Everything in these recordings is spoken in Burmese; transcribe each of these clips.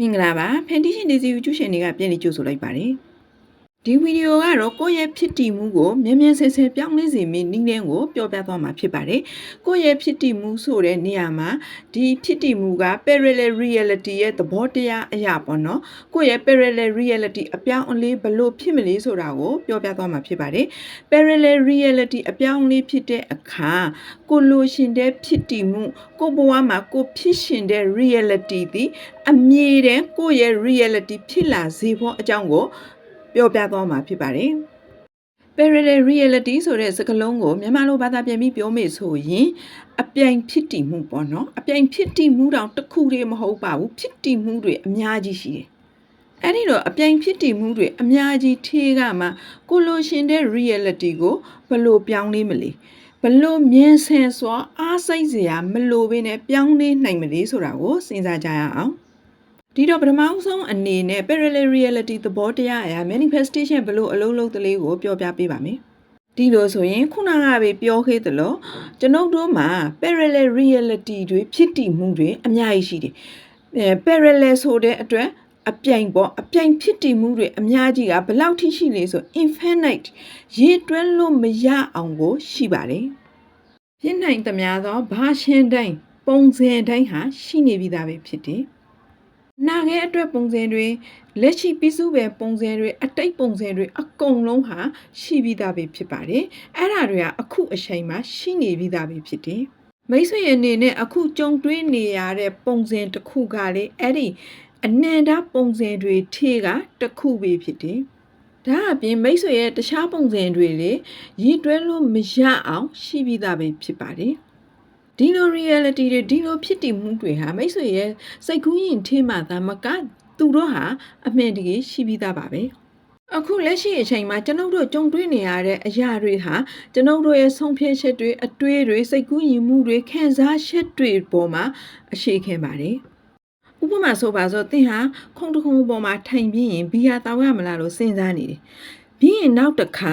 မင်္ဂလာပါဖန်တီရှင်ဒေစီယူကျူရှင်တွေကပြန်လည်ကြိုဆိုလိုက်ပါတယ် ဒီဗီဒီယိုကတော့ကိုယ့်ရဲ့ဖြစ်တည်မှုကိုမြန်မြန်ဆဲဆဲပြောင်းလဲစေမင်းနည်းလမ်းကိုပြောပြသွားမှာဖြစ်ပါတယ်ကိုယ့်ရဲ့ဖြစ်တည်မှုဆိုတဲ့နေရာမှာဒီဖြစ်တည်မှုက parallel reality ရဲ့သဘောတရားအရာပေါ့နော်ကိုယ့်ရဲ့ parallel reality အပြောင်းအလဲဘလို့ဖြစ်မလဲဆိုတာကိုပြောပြသွားမှာဖြစ်ပါတယ် parallel reality အပြောင်းအလဲဖြစ်တဲ့အခါကိုလိုရှင်တဲ့ဖြစ်တည်မှုကိုဘဝမှာကိုဖြစ်ရှင်တဲ့ reality သည်အမြဲတမ်းကိုယ့်ရဲ့ reality ဖြစ်လာစေဖို့အကြောင်းကို ပြောပြသွားမှာဖြစ်ပါတယ် parallel reality ဆိုတဲ့စကားလုံးကိုမြန်မာလိုဘာသာပြန်ပြီးပြောမယ်ဆိုရင်အပြိုင်ဖြစ်တည်မှုပေါ့နော်အပြိုင်ဖြစ်တည်မှုတောင်တစ်ခုတည်းမဟုတ်ပါဘူးဖြစ်တည်မှုတွေအများကြီးရှိတယ်အဲ့ဒီတော့အပြိုင်ဖြစ်တည်မှုတွေအများကြီးထေးကမှကိုလိုရှင်တဲ့ reality ကိုဘယ်လိုပြောင်းလဲမလဲဘယ်လိုမြင်ဆင်စွာအားစိတ်စရာမလိုဘဲနဲ့ပြောင်းလဲနိုင်မလဲဆိုတာကိုစဉ်းစားကြရအောင် ဒီတော့ပထမအဆုံးအနေနဲ့ parallel reality သဘောတရားအရာ manifestation ဘယ်လိုအလုံးလုံးတလေးကိုပြောပြပေးပါမယ်ဒီလိုဆိုရင်ခုနကပဲပြောခဲ့သလိုကျွန်ုပ်တို့မှာ parallel reality တွေဖြစ်တည်မှုတွေအများကြီးရှိတယ်အဲ parallel ဆိုတဲ့အတွက်အပြိုင်ပေါ့အပြိုင်ဖြစ်တည်မှုတွေအများကြီးကဘယ်လောက်ထိရှိလဲဆို infinite ရေတွက်လို့မရအောင်ကိုရှိပါတယ်ဖြစ်နိုင်သမျှသောဘာရှင်တိုင်းပုံစံတိုင်းဟာရှိနေပြီးသားပဲဖြစ်တယ် နာခဲ့အတွက်ပုံစံတွေလက်ရှိပြစုပဲပုံစံတွေအတိတ်ပုံစံတွေအကုန်လုံးဟာရှိပြီးသားပဲဖြစ်ပါတယ်အဲ့ဒါတွေကအခုအချိန်မှာရှိနေပြီးသားပဲဖြစ်တယ်မိတ်ဆွေအနေနဲ့အခုကြုံတွေ့နေရတဲ့ပုံစံတစ်ခုကလေအဲ့ဒီအနန္တပုံစံတွေထေးကတစ်ခုပဲဖြစ်တယ်ဒါအပြင်မိတ်ဆွေရဲ့တခြားပုံစံတွေလေရည်တွဲလို့မရအောင်ရှိပြီးသားပဲဖြစ်ပါတယ် ဒီလို reality တွေဒီလိုဖြစ်တည်မှုတွေဟာမိတ်ဆွေရဲ့စိတ်ကူးရင်ထေးမှသာမကသူတို့ဟာအမှန်တကယ်ရှိပြီးသားပါပဲအခုလက်ရှိအချိန်မှာကျွန်ုပ်တို့ကြုံတွေ့နေရတဲ့အရာတွေဟာကျွန်ုပ်တို့ရဲ့ဆုံးဖြတ်ချက်တွေအတွေးတွေစိတ်ကူးယဉ်မှုတွေခံစားချက်တွေပေါ်မှာအခြေခံပါတယ်ဥပမာဆိုပါဆိုသင်ဟာခုံတစ်ခုံပေါ်မှာထိုင်ပြီးရင်ဘီယာတောင်းရမလားလို့စဉ်းစားနေတယ်ပြီးရင်နောက်တစ်ခါ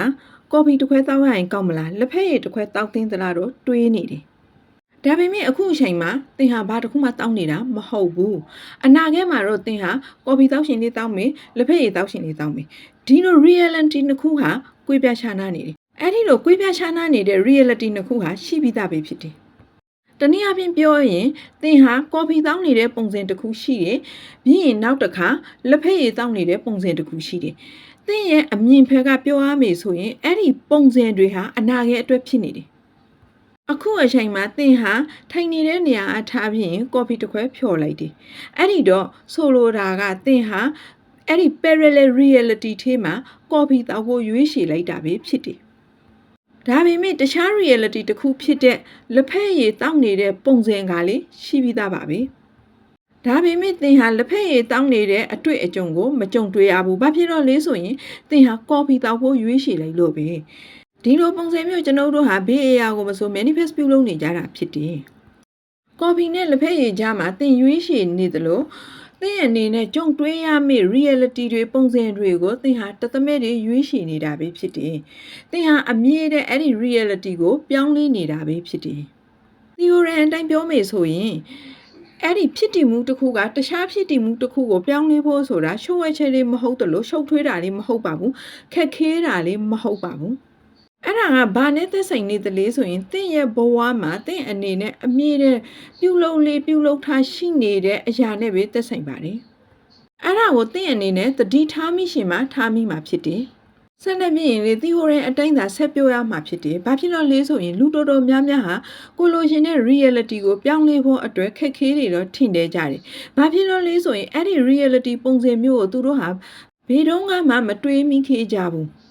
ကော်ဖီတစ်ခွဲတောင်းရရင်ကောက်မလားလက်ဖက်ရည်တစ်ခွဲတောက်သင်းသလားတော့တွေးနေတယ် ဒါပေမဲ့အခုအချိန်မှာသင်ဟာဘာတစ်ခုမှတောင်းနေတာမဟုတ်ဘူးအနာဂတ်မှာတော့သင်ဟာကော်ဖီတောက်ရှင်လေးတောင်းမယ်လက်ဖက်ရည်တောက်ရှင်လေးတောင်းမယ်ဒီလို reality နှစ်ခုဟာကွေးပြားခြားနားနေတယ်အဲ့ဒီလိုကွေးပြားခြားနားနေတဲ့ reality နှစ်ခုဟာရှိပြီးသားပဲဖြစ်တယ်တနည်းအားဖြင့်ပြောရင်သင်ဟာကော်ဖီတောင်းနေတဲ့ပုံစံတစ်ခုရှိတယ်ပြီးရင်နောက်တစ်ခါလက်ဖက်ရည်တောင်းနေတဲ့ပုံစံတစ်ခုရှိတယ်သင်ရဲ့အမြင်ဖက်ကပြောရမယ်ဆိုရင်အဲ့ဒီပုံစံတွေဟာအနာဂတ်အတွက်ဖြစ်နေတယ် အခုအချိန်မှာသင်ဟာထိုင်နေတဲ့နေရာအထားပြီးရင်ကော်ဖီတစ်ခွဲဖြော်လိုက်တယ်။အဲ့ဒီတော့ဆိုလိုတာကသင်ဟာအဲ့ဒီ parallel reality ထဲမှာကော်ဖီတောက်ဖို့ရွေးချယ်လိုက်တာပဲဖြစ်တယ်။ဒါပေမဲ့တခြား reality တစ်ခုဖြစ်တဲ့လက်ဖက်ရည်တောက်နေတဲ့ပုံစံကလေရှိပြီးသားပါပဲ။ဒါပေမဲ့သင်ဟာလက်ဖက်ရည်တောင်းနေတဲ့အတွေ့အကြုံကိုမကြုံတွေ့ရဘူး။ဘာဖြစ်လို့လဲဆိုရင်သင်ဟာကော်ဖီတောက်ဖို့ရွေးချယ်လိုက်လို့ပဲ။ ဒီလိုပုံစံမျိုးကျွန်တော်တို့ဟာဘေးအရာကိုမဆို manifest ပြုလုပ်နေကြတာဖြစ်တယ်။ကော်ဖီနဲ့လက်ဖက်ရည်ကြားမှာသင်ရွေးချယ်နေသလိုသင်ရဲ့အနေနဲ့ကြုံတွေ့ရမယ့် reality တွေပုံစံတွေကိုသင်ဟာတသမက်တွေရွေးချယ်နေတာပဲဖြစ်တယ်။သင်ဟာအမြဲတမ်းအဲ့ဒီ reality ကိုပြောင်းလဲနေတာပဲဖြစ်တယ်။ theory အတိုင်းပြောမယ်ဆိုရင်အဲ့ဒီဖြစ်တည်မှုတစ်ခုကတခြားဖြစ်တည်မှုတစ်ခုကိုပြောင်းလဲဖို့ဆိုတာရှုပ်ဝဲချက်လေးမဟုတ်တလို့ရှုပ်ထွေးတာလေးမဟုတ်ပါဘူးခက်ခဲတာလေးမဟုတ်ပါဘူး အဲ့ဒါကဘာနဲ့သက်ဆိုင်နေသလဲဆိုရင်တင့်ရဲ့ဘဝမှာတင့်အနေနဲ့အမြင့်တဲ့ပြုလုပ်လေးပြုလုပ်ထားရှိနေတဲ့အရာနဲ့ပဲသက်ဆိုင်ပါတယ်အဲ့ဒါကိုတင့်အနေနဲ့တတိထားမိရှင်မှာထားမိမှာဖြစ်တယ်ဆက်လက်မြင်ရင်လေသီဟိုရင်အတိုင်းသာဆက်ပြောရမှာဖြစ်တယ်။ဘာဖြစ်လို့လဲဆိုရင်လူတော်တော်များများဟာကိုလိုရှင်တဲ့ reality ကိုပြောင်းလဲဖို့အတွက်ခက်ခဲတွေတော့ထင်တယ်ကြတယ်။ဘာဖြစ်လို့လဲဆိုရင်အဲ့ဒီ reality ပုံစံမျိုးကိုသူတို့ဟာဘယ်တော့မှမတွေးမိခဲ့ကြဘူး။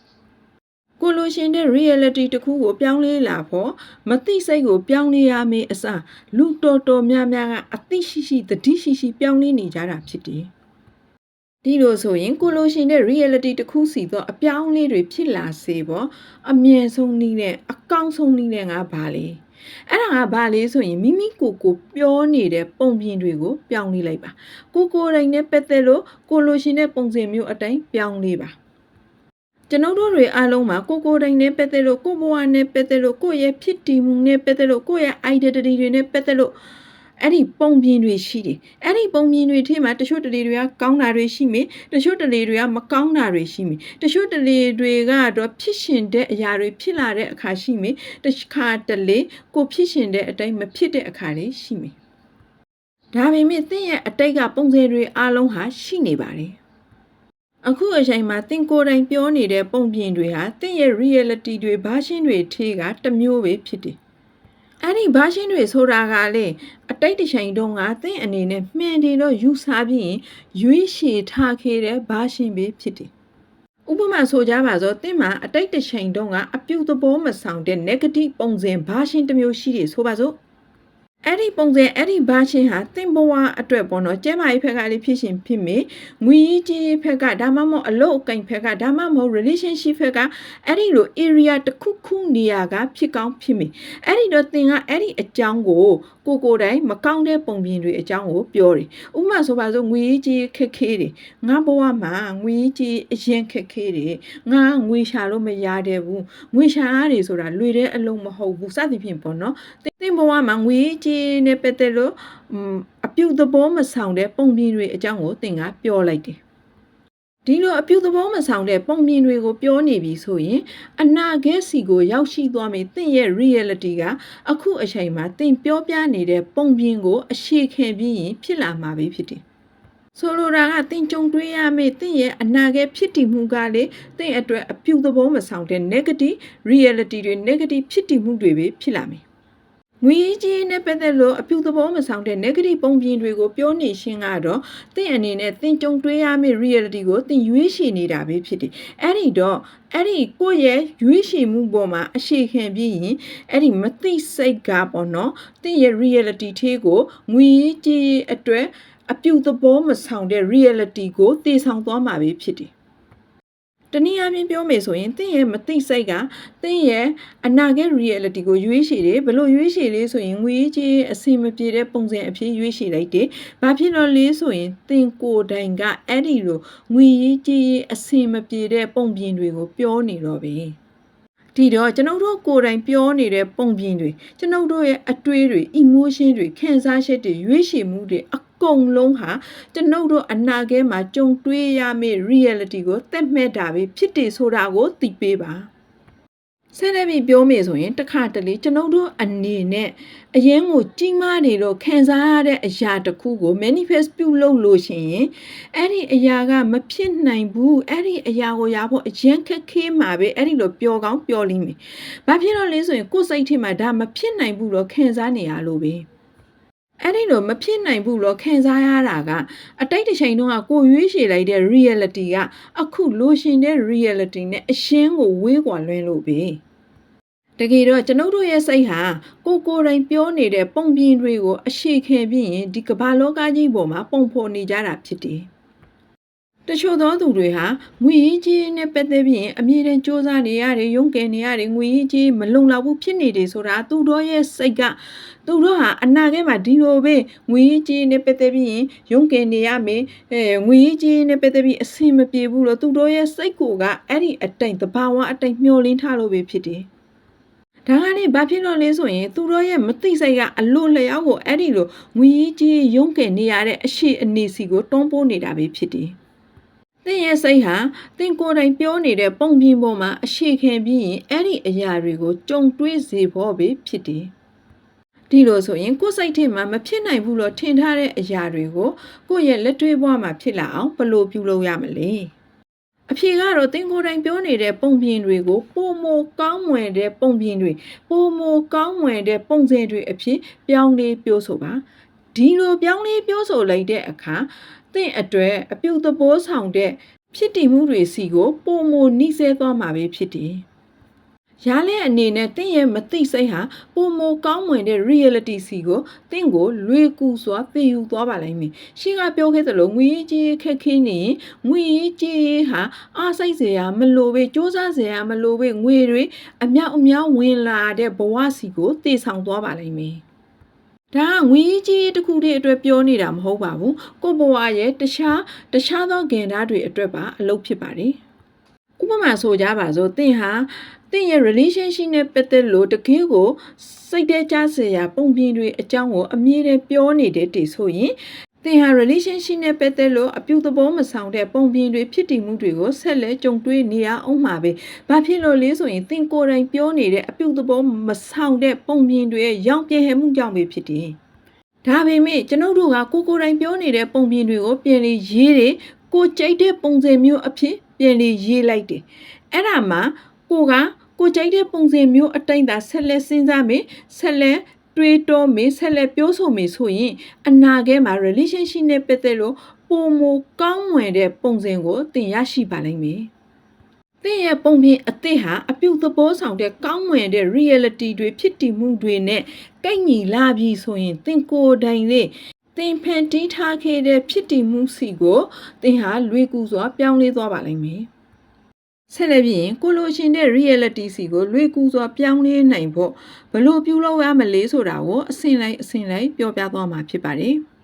ကိုလိုရှင်တဲ့ reality တစ်ခုကိုပြောင်းလဲလာဖို့မသိစိတ်ကိုပြောင်းလဲရမယ့်အစားလူတော်တော်များများကအသိရှိရှိတတိရှိရှိပြောင်းလဲနေကြတာဖြစ်တယ်။ဒီလိုဆိုရင်ကိုလိုရှင်တဲ့ reality တစ်ခုစီတော့အပြောင်းအလဲတွေဖြစ်လာစေပေါ့အမြင့်ဆုံးနည်းနဲ့အကောင်းဆုံးနည်းနဲ့ငါဘာလဲအဲ့ဒါကဘာလဲဆိုရင်မိမိကိုယ်ကိုပြောနေတဲ့ပုံပြင်တွေကိုပြောင်းလဲလိုက်ပါကိုကိုယ်တိုင်နဲ့ပတ်သက်လို့ကိုလိုရှင်တဲ့ပုံစံမျိုးအတိုင်းပြောင်းလဲပါ ကျွန်ုပ်တို့တွေအားလုံးမှာကိုကိုယ်တိုင်နဲ့ပတ်သက်လို့ကိုဘဝနဲ့ပတ်သက်လို့ကိုယ့်ရဲ့ဖြစ်တည်မှုနဲ့ပတ်သက်လို့ကိုယ့်ရဲ့ identity တွေနဲ့ပတ်သက်လို့အဲ့ဒီပုံပြင်တွေရှိတယ်အဲ့ဒီပုံပြင်တွေထဲမှာတချို့တလေတွေကကောင်းတာတွေရှိမယ်တချို့တလေတွေကမကောင်းတာတွေရှိမယ်တချို့တလေတွေကတော့ဖြစ်ရှင်တဲ့အရာတွေဖြစ်လာတဲ့အခါရှိမယ်တခါတလေကိုဖြစ်ရှင်တဲ့အတိုင်းမဖြစ်တဲ့အခါတွေရှိမယ်ဒါပေမဲ့သင်ရဲ့အတိတ်ကပုံစံတွေအလုံးဟာရှိနေပါတယ် အခုအချိန်မှာသင်ကိုယ်တိုင်ပြောနေတဲ့ပုံပြင်တွေဟာသင်ရဲ့ reality တွေဘာရှင်းတွေထေးကတစ်မျိုးပဲဖြစ်တယ်အဲ့ဒီဘာရှင်းတွေဆိုတာကလေအတိတ်တစ်ချိန်တုန်းကသင်အနေနဲ့မှန်တယ်တော့ယူဆပြီးရင်ရွေးရှည်ထားခဲ့တဲ့ဘာရှင်းပဲဖြစ်တယ်ဥပမာဆိုကြပါစို့သင်မှာအတိတ်တစ်ချိန်တုန်းကအပြုသဘောမဆောင်တဲ့ negative ပုံစံဘာရှင်းတစ်မျိုးရှိတယ်ဆိုပါစို့ အဲ့ဒီပုံစံအဲ့ဒီဘာရှင်ဟာသင်ဘဝအတွက်ပေါ့နော်ကျဲမာရေးဖက်ကလေးဖြစ်ရှင်ဖြစ်မေငွေကြီးဖက်ကဒါမှမဟုတ်အလုပ်အကင်ဖက်ကဒါမှမဟုတ် relationship ဖက်ကအဲ့ဒီလို area တစ်ခုခုနေရာကဖြစ်ကောင်းဖြစ်မေအဲ့ဒီတော့သင်ကအဲ့ဒီအကြောင်းကိုကိုကိုယ်တိုင်မကောင်းတဲ့ပုံပြင်တွေအကြောင်းကိုပြောတယ်ဥပမာဆိုပါစို့ငွေကြီးခက်ခဲတယ်ငါဘဝမှာငွေကြီးအရင်ခက်ခဲတယ်ငါငွေရှာလို့မရတဲ့ဘူးငွေရှာရတယ်ဆိုတာလွေတဲ့အလုံးမဟုတ်ဘူးစသဖြင့်ပေါ့နော်သင်ဘဝမှာငွေကြေးနဲ့ပတ်သက်လို့อืมအပြုသဘောမဆောင်တဲ့ပုံပြင်တွေအကြောင်းကိုသင်ကပြောလိုက်တယ်ဒီလိုအပြုသဘောမဆောင်တဲ့ပုံပြင်တွေကိုပြောနေပြီဆိုရင် အနာဂတ်စီကိုရောက်ရှိသွားမယ်သင်ရဲ့ reality ကအခုအချိန်မှာသင်ပြောပြနေတဲ့ပုံပြင်ကိုအရှိခံပြီးရင်ဖြစ်လာမှာပဲဖြစ်တယ်ဆိုလိုတာကသင်ကြုံတွေ့ရမယ့်သင်ရဲ့အနာဂတ်ဖြစ်တည်မှုကလေသင်အတွက်အပြုသဘောမဆောင်တဲ့ negative reality တွေ negative ဖြစ်တည်မှုတွေပဲဖြစ်လာမယ် ငွေကြီးနဲ့ပတ်သက်လို့အပြုသဘောမဆောင်တဲ့ negative ပုံပြင်တွေကိုပြောနေရှင်းကတော့သင်အနေနဲ့သင်ကြုံတွေ့ရမယ့် reality ကိုသင်ရွေးချယ်နေတာပဲဖြစ်တယ်။အဲ့ဒီတော့အဲ့ဒီကိုယ့်ရဲ့ရွေးချယ်မှုပေါ်မှာအရှိခံပြီးရင်အဲ့ဒီမသိစိတ်ကပေါ့နော်သင်ရဲ့ reality သေးကိုငွေကြီးအတွက်အပြုသဘောမဆောင်တဲ့ reality ကိုတည်ဆောင်သွားမှာပဲဖြစ်တယ်။ တနည်းအားဖြင့်ပြောမယ်ဆိုရင်သင်ရဲ့မသိစိတ်ကသင်ရဲ့အနာဂတ် reality ကိုရွေးချယ်တယ်ဘယ်လိုရွေးချယ်လဲဆိုရင်ငွေကြီးအဆင်မပြေတဲ့ပုံစံအဖြစ်ရွေးချယ်လိုက်တယ်။ဘာဖြစ်လို့လဲဆိုရင်သင်ကိုယ်တိုင်ကအဲ့ဒီလိုငွေကြီးအဆင်မပြေတဲ့ပုံပြင်တွေကိုပြောနေတော့ပဲ။ ဒီတော့ကျွန်ုပ်တို့ကိုယ်တိုင်ပြောနေတဲ့ပုံပြင်တွေကျွန်ုပ်တို့ရဲ့အတွေးတွေ emotion တွေခံစားချက်တွေရွေးချယ်မှုတွေအကုန်လုံးဟာကျွန်ုပ်တို့အနာဂတ်မှာကြုံတွေ့ရမယ့် reality ကိုသက်မဲ့တာပဲဖြစ်တယ်ဆိုတာကိုသိပေးပါ ဆက်လက်ပြီးပြောမယ်ဆိုရင်တစ်ခါတလေကျွန်ုပ်တို့အနေနဲ့အရင်ကိုကြီးမားနေတော့ခံစားရတဲ့အရာတစ်ခုကို manifest ပြုလုပ်လို့ရှိရင်အဲ့ဒီအရာကမဖြစ်နိုင်ဘူးအဲ့ဒီအရာကိုရဖို့အရင်ခက်ခဲမှာပဲအဲ့ဒီလိုပျော်ကောင်းပျော်လိမ့်မယ်။ဘာဖြစ်လို့လဲဆိုရင်ကိုယ်စိတ်ထဲမှာဒါမဖြစ်နိုင်ဘူးတော့ခံစားနေရလို့ပဲ။အဲ့ဒီလိုမဖြစ်နိုင်ဘူးလို့ခံစားရတာကအတိတ်တစ်ချိန်တုန်းကကိုရွေးချယ်လိုက်တဲ့ reality ကအခုလိုရှင်တဲ့ reality နဲ့အရှင်းကိုဝေးကွာလွန်းလို့ပဲ တကယ်တော့ကျွန်ုပ်တို့ရဲ့စိတ်ဟာကိုကိုယ်တိုင်ပြောနေတဲ့ပုံပြင်တွေကိုအရှိခံပြီးရင်ဒီကမ္ဘာလောကကြီးပေါ်မှာပုံဖော်နေကြတာဖြစ်တယ်တချို့သောသူတွေဟာငွေကြီးနဲ့ပတ်သက်ပြီးအမြဲတမ်းစ조사နေရတယ်ရုန်းကန်နေရတယ်ငွေကြီးမလုံလောက်ဘူးဖြစ်နေတယ်ဆိုတာသူတို့ရဲ့စိတ်ကသူတို့ဟာအနာဂတ်မှာဒီလိုပဲငွေကြီးနဲ့ပတ်သက်ပြီးရင်ရုန်းကန်နေရမယ်အဲငွေကြီးနဲ့ပတ်သက်ပြီးအဆင်မပြေဘူးလို့သူတို့ရဲ့စိတ်ကိုကအဲ့ဒီအတိုင်တဘာဝအတိုင်မျောလင်းထားလို့ပဲဖြစ်တယ် ဒါကလည်းဘာဖြစ်လို့လဲဆိုရင်သူတို့ရဲ့မသိစိတ်ကအလိုလျောက်ကိုအဲ့ဒီလိုငွေကြီးရုန်းကန်နေရတဲ့အရှိအနေစီကိုတွန်းပိုးနေတာပဲဖြစ်တယ်သင်ရဲ့စိတ်ဟာသင်ကိုယ်တိုင်ပြောနေတဲ့ပုံပြင်ပေါ်မှာအရှိခံပြီးရင်အဲ့ဒီအရာတွေကိုကြုံတွေ့စေဖို့ပဲဖြစ်တယ်။ဒီလိုဆိုရင်ကိုယ်စိတ်ထဲမှာမဖြစ်နိုင်ဘူးလို့ထင်ထားတဲ့အရာတွေကိုကိုယ့်ရဲ့လက်တွေ့ဘဝမှာဖြစ်လာအောင်ဘယ်လိုပြုလုပ်ရမလဲ။ အဖြေကတော့သင်ကိုယ်တိုင်ပြောနေတဲ့ပုံပြင်တွေကိုပုံမကောင်းမွန်တဲ့ပုံပြင်တွေပုံမကောင်းမွန်တဲ့ပုံစံတွေအဖြစ်ပြောင်းလဲပြောဆိုပါဒီလိုပြောင်းလဲပြောဆိုလိုက်တဲ့အခါသင်အတွက်အပြုသဘောဆောင်တဲ့ဖြစ်တည်မှုတွေစီကိုပုံမနှိစဲသွားမှာပဲဖြစ်တယ်။ ။ရားလဲအနေနဲ့တင့်ရဲ့မသိစိတ်ဟာပုံမကောင်းမွန်တဲ့ reality စီကိုတင့်ကိုလွေကူစွာသင်ယူသွားပါလိမ့်မယ်။ရှင်းကပြောခဲ့သလိုငွေကြီးခက်ခင်းနေရင်ငွေကြီးဟာအားစိတ်စရာမလိုပဲစူးစမ်းစရာမလိုပဲငွေတွေအမြောက်အများဝင်လာတဲ့ဘဝစီကိုတည်ဆောင်သွားပါလိမ့်မယ်။ဒါကငွေကြီးတစ်ခုတည်းအတွက်ပြောနေတာမဟုတ်ပါဘူးကိုဘွားရဲ့တခြားတခြားသောကင်တာတွေအတွက်ပါအလုပ်ဖြစ်ပါတယ်။ ဥပမာဆိုကြပါစို့သင်ဟာသင့်ရဲ့ relationship နဲ့ပတ်သက်လို့တကယ်ကိုစိတ်ထဲကြစရာပုံပြင်တွေအကြောင်းကိုအမြဲတမ်းပြောနေတဲ့တည်ဆိုရင်သင်ဟာ relationship နဲ့ပတ်သက်လို့အပြုသဘောမဆောင်တဲ့ပုံပြင်တွေဖြစ်တည်မှုတွေကိုဆက်လက်ကြုံတွေ့နေရအောင်မှာပဲ။ဘာဖြစ်လို့လဲဆိုရင်သင်ကိုယ်တိုင်ပြောနေတဲ့အပြုသဘောမဆောင်တဲ့ပုံပြင်တွေရဲ့ရောင်ပြဲဟဲမှုကြောင့်ပဲဖြစ်တယ်။ဒါပေမဲ့ကျွန်ုပ်တို့ကကိုကိုယ်တိုင်ပြောနေတဲ့ပုံပြင်တွေကိုပြန်လေရေးတယ်ကိုကြိုက်တဲ့ပုံစံမျိုးအဖြစ် ပြန်လေရေးလိုက်တယ်။အဲ့ဒါမှကိုကကိုကြိုက်တဲ့ပုံစံမျိုးအတိုင်းသာဆက်လက်စဉ်းစားမယ်ဆက်လက်တွေးတောမေးဆက်လက်ပြောဆိုမေးဆိုရင်အနာဂတ်မှာ relationship နဲ့ပတ်သက်လို့ပုံမကောင်းမွန်တဲ့ပုံစံကိုသင်ရရှိပါလိမ့်မယ်။သင်ရဲ့ပုံပြင်အသစ်ဟာအပြုသဘောဆောင်တဲ့ကောင်းမွန်တဲ့ reality တွေဖြစ်တည်မှုတွေနဲ့ကိုက်ညီလာပြီဆိုရင်သင်ကိုယ်တိုင်လေ သင်ဖန်တီးထားခဲ့တဲ့ဖြစ်တည်မှုစီကိုသင်ဟာလွေကူစွာပြောင်းလဲသွားပါလိမ့်မယ်။ဆက်လက်ပြီးရင်ကိုလိုရှင်တဲ့ reality စီကိုလွေကူစွာပြောင်းလဲနိုင်ဖို့ဘလို့ပြုလုပ်ရမလဲဆိုတာကိုအစဉ်လိုက်အစဉ်လိုက်ပြောပြသွားမှာဖြစ်ပါတယ်။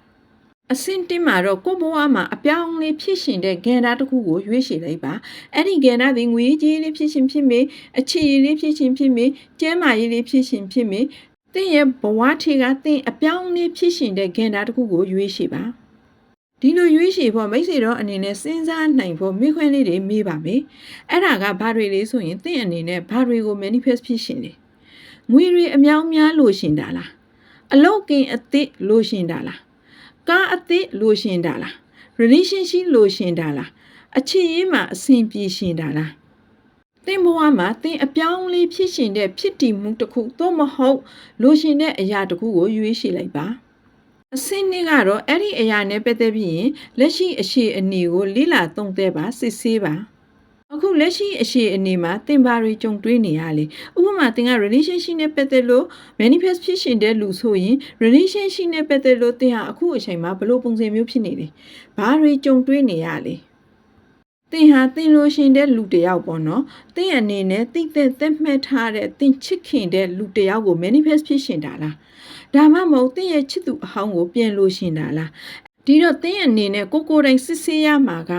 အစင်တင်မှာတော့ကိုဘဝမှာအပြောင်းလဲဖြစ်ရှင်တဲ့ဂန္ဓာတစ်ခုကိုရွေးချယ်လိုက်ပါအဲ့ဒီဂန္ဓာသည်ငွေကြေးလေးဖြစ်ရှင်ဖြစ်မေအခြေရည်လေးဖြစ်ရှင်ဖြစ်မေကျန်းမာရေးလေးဖြစ်ရှင်ဖြစ်မေ သင်ရဲ့ဘဝထေကသင်အပြောင်းလဲဖြစ်ရှင်တဲ့ဂန္ဓာတစ်ခုကိုရွေးချယ်ပါဒီလိုရွေးချယ်ဖို့မိတ်ဆွေတော့အနေနဲ့စဉ်းစားနိုင်ဖို့မိခွင့်လေးတွေမေးပါမယ်အဲ့ဒါကဘာတွေလဲဆိုရင်သင်အနေနဲ့ဘာတွေကို manifest ဖြစ်ရှင်လဲငွေတွေအများအများလိုရှင်တာလားအလောက်ကင်အသစ်လိုရှင်တာလားကားအသစ်လိုရှင်တာလား relationship လိုရှင်တာလားအချစ်ရေးမှာအဆင်ပြေရှင်တာလား သင်ဘဝမှာသင်အပြောင်းလေးဖြစ်ရှင်တဲ့ဖြစ်တည်မှုတစ်ခုသို့မဟုတ်လိုရှင်တဲ့အရာတစ်ခုကိုရွေးချယ်လိုက်ပါအစင်းနှစ်ကတော့အဲ့ဒီအရာနဲ့ပတ်သက်ပြီးရင်လက်ရှိအရှိအနေကိုလိလာသုံးသက်ပါစစ်ဆေးပါအခုလက်ရှိအရှိအနေမှာသင်ဘာတွေကြုံတွေ့နေရလဲဥပမာသင်က relationship နဲ့ပတ်သက်လို့ manifest ဖြစ်ရှင်တဲ့လူဆိုရင် relationship နဲ့ပတ်သက်လို့သင်ဟာအခုအချိန်မှာဘယ်လိုပုံစံမျိုးဖြစ်နေလဲဘာတွေကြုံတွေ့နေရလဲ သင်ဟာသင်လိုရှင်တဲ့လူတစ်ယောက်ပေါ့နော်သင်အနေနဲ့သိတဲ့သက်မှတ်ထားတဲ့သင်ချစ်ခင်တဲ့လူတစ်ယောက်ကို manifest ဖြစ်ရှင်တာလားဒါမှမဟုတ်သင်ရဲ့ချစ်သူအဟောင်းကိုပြန်လို့ရှင်တာလားဒီတော့သင်ရဲ့အနေနဲ့ကိုကိုယ်တိုင်စစ်ဆေးရမှာက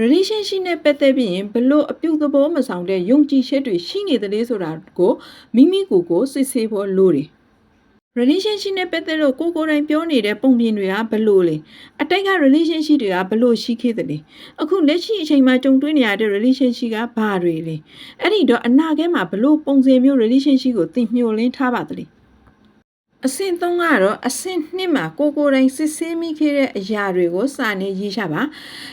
relationship နဲ့ပတ်သက်ပြီးရင်ဘလို့အပြုသဘောမဆောင်တဲ့ယုံကြည်ချက်တွေရှိနေသလဲဆိုတာကိုမိမိကိုယ်ကိုစစ်ဆေးဖို့လိုတယ် relationship နဲ့ပတ်သက်လို့ကိုကိုယ်တိုင်ပြောနေတဲ့ပုံပြင်တွေကဘလို့လဲအတိတ်က relationship တွေကဘလို့ရှိခဲ့သလဲအခုလက်ရှိအချိန်မှာကြုံတွေ့နေရတဲ့ relationship ကဘာတွေလဲအဲ့ဒီတော့အနာဂတ်မှာဘလို့ပုံစံမျိုး relationship ကိုသိမျှော်လင့်ထားပါသလဲ အဆင့်3ကတော့အဆင့်2မှာကိုကိုယ်တိုင်စစ်ဆေးမိခဲ့တဲ့အရာတွေကိုစာနဲ့ရေးချပါ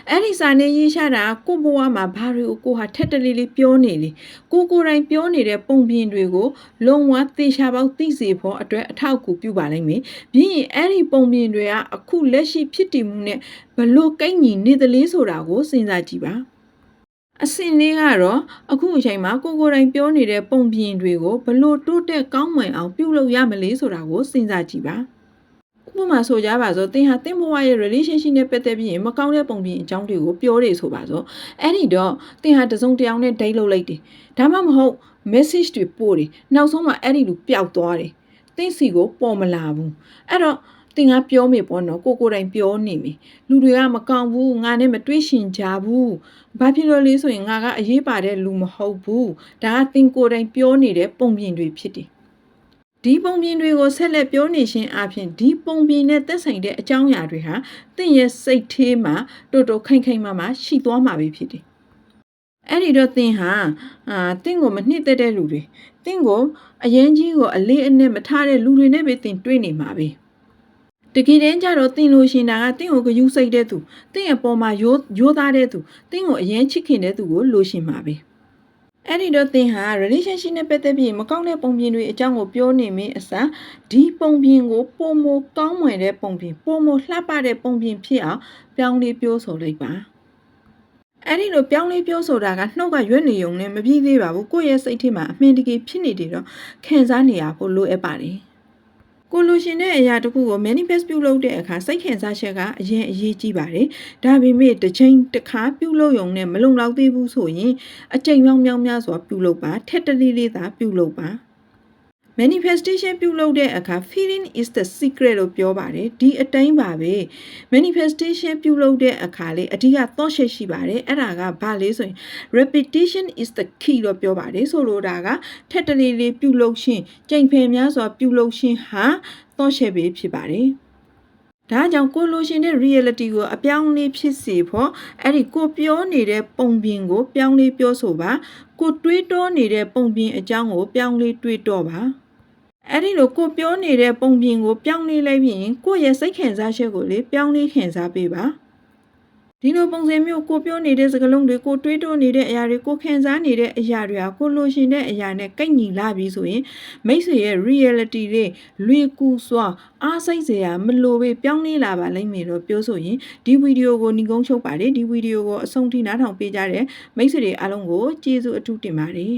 အဲ့ဒီစာနဲ့ရေးချတာကိုဘဝမှာဘာတွေကိုကိုဟာထက်တလေးလေးပြောနေလေကိုကိုယ်တိုင်ပြောနေတဲ့ပုံပြင်တွေကိုလုံဝသေချာပေါက်သိစေဖို့အတွက်အထောက်အကူပြုပါလိမ့်မယ်ပြီးရင်အဲ့ဒီပုံပြင်တွေကအခုလက်ရှိဖြစ်တည်မှုနဲ့ဘလို့ကိတ်ညီနေသလဲဆိုတာကိုစဉ်းစားကြည့်ပါ အစင်လေးကတော့အခုအချိန်မှာကိုကိုယ်တိုင်ပြောနေတဲ့ပုံပြင်တွေကိုဘလို့တိုးတက်ကောင်းမွန်အောင်ပြုလုပ်ရမလဲဆိုတာကိုစဉ်းစားကြည့်ပါဥပမာဆိုကြပါစို့သင်ဟာသင်ဘဝရဲ့ relationship နဲ့ပတ်သက်ပြီးရင်မကောင်းတဲ့ပုံပြင်အကြောင်းတွေကိုပြောနေဆိုပါစို့အဲ့ဒီတော့သင်ဟာတစုံတစ်ယောက်နဲ့ date လုပ်လိုက်တယ်ဒါမှမဟုတ် message တွေပို့တယ်နောက်ဆုံးမှအဲ့ဒီလူပျောက်သွားတယ်သင်စီကိုပေါ်မလာဘူးအဲ့တော့ သင်ကပြောမိပေါ့နော်ကိုကိုတိုင်ပြောနေပြီလူတွေကမကောင်းဘူးငါနဲ့မတွေ့ရှင်ကြဘူးဘာဖြစ်လို့လဲဆိုရင်ငါကအရေးပါတဲ့လူမဟုတ်ဘူးဒါကသင်ကိုတိုင်ပြောနေတဲ့ပုံပြင်တွေဖြစ်တယ်ဒီပုံပြင်တွေကိုဆက်လက်ပြောနေခြင်းအပြင်ဒီပုံပြင်နဲ့သက်ဆိုင်တဲ့အကြောင်းအရာတွေဟာသင်ရဲ့စိတ်ထဲမှာတိုးတိုးခိုင်ခိုင်မာမာရှိသွားမှာပဲဖြစ်တယ်အဲ့ဒီတော့သင်ဟာအာသင်ကိုမနှစ်သက်တဲ့လူတွေသင်ကိုအရင်ကြီးကိုအလေးအနက်မထားတဲ့လူတွေနဲ့ပဲသင်တွေ့နေမှာပဲ။ တကယ်တမ်းကျတော့တင်လို့ရှင်တာကတင့်ကိုဂယူးစိတ်တဲ့သူတင့်အပေါ်မှာရိုးရိုးသားတဲ့သူတင့်ကိုအရင်ချစ်ခင်တဲ့သူကိုလိုရှင်မှာပဲအဲ့ဒီတော့သင်ဟာ relationship နဲ့ပတ်သက်ပြီးမကောင်းတဲ့ပုံပြင်တွေအကြောင်းကိုပြောနေမင်းအစားဒီပုံပြင်ကိုပုံမကောင်းမွန်တဲ့ပုံပြင်ပုံမလှပတဲ့ပုံပြင်ဖြစ်အောင်ပြောင်းလေးပြောဆိုလိုက်ပါအဲ့ဒီလိုပြောင်းလဲပြောဆိုတာကနှုတ်ကရွက်နေုံနဲ့မပြည့်သေးပါဘူးကိုယ့်ရဲ့စိတ်ထဲမှာအမှန်တကယ်ဖြစ်နေတယ်တော့ခံစားနေရဖို့လိုအပ်ပါတယ် ကိုလိုရှင်တဲ့အရာတစ်ခုကို manifest ပြုလုပ်တဲ့အခါစိတ်ခံစားချက်ကအရင်အရေးကြီးပါတယ်။ဒါပေမဲ့တစ်ချိန်တစ်ခါပြုလုပ်ရုံနဲ့မလုံလောက်သေးဘူးဆိုရင်အချိန်မြောင်းမြောင်းများစွာပြုလုပ်ပါထက်တလေးလေးသာပြုလုပ်ပါ manifestation ပြုလုပ်တဲ့အခါ feeling is the secret လို့ပြောပါတယ်ဒီအတိုင်းပါပဲ manifestation ပြုလုပ်တဲ့အခါလေအဓိက thought ရှိရှိပါတယ်အဲ့ဒါကဘာလဲဆိုရင် repetition is the key လို့ပြောပါတယ်ဆိုလိုတာကထက်တလေးလေးပြုလုပ်ခြင်းကြိမ်ဖယ်များစွာပြုလုပ်ခြင်းဟာ thought ရှိပဲဖြစ်ပါတယ်ဒါကြောင့်ကိုလိုရှင်တဲ့ reality ကိုအပြောင်းအလဲဖြစ်စေဖို့အဲ့ဒီကိုပြောနေတဲ့ပုံပြင်ကို ပြောင်းလဲပြောဆိုပါကိုတွေးတောနေတဲ့ပုံပြင်အကြောင်းကိုပြောင်းလဲတွေးတောပါ အဲ့ဒီလိုကိုပြောနေတဲ့ပုံပြင်ကိုပြောင်းလဲလိုက်ပြီးရင်ကိုယ့်ရဲ့စိတ်ခံစားချက်ကိုလေပြောင်းလဲခံစားပေးပါဒီလိုပုံစံမျိုးကိုပြောနေတဲ့စကားလုံးတွေကိုတွေးတောနေတဲ့အရာတွေကိုခံစားနေတဲ့အရာတွေဟာကိုလိုရှင်တဲ့အရာနဲ့ကိုက်ညီလာပြီဆိုရင်မိတ်ဆွေရဲ့ reality တွေလွေကူစွာအားစိတ်စရာမလိုပဲပြောင်းလဲလာပါလိမ့်မယ်လို့ပြောဆိုရင်ဒီဗီဒီယိုကိုညီကုန်းချုပ်ပါတယ်ဒီဗီဒီယိုကိုအဆုံးထိနားထောင်ပေးကြတဲ့မိတ်ဆွေတွေအားလုံးကိုကျေးဇူးအထူးတင်ပါတယ်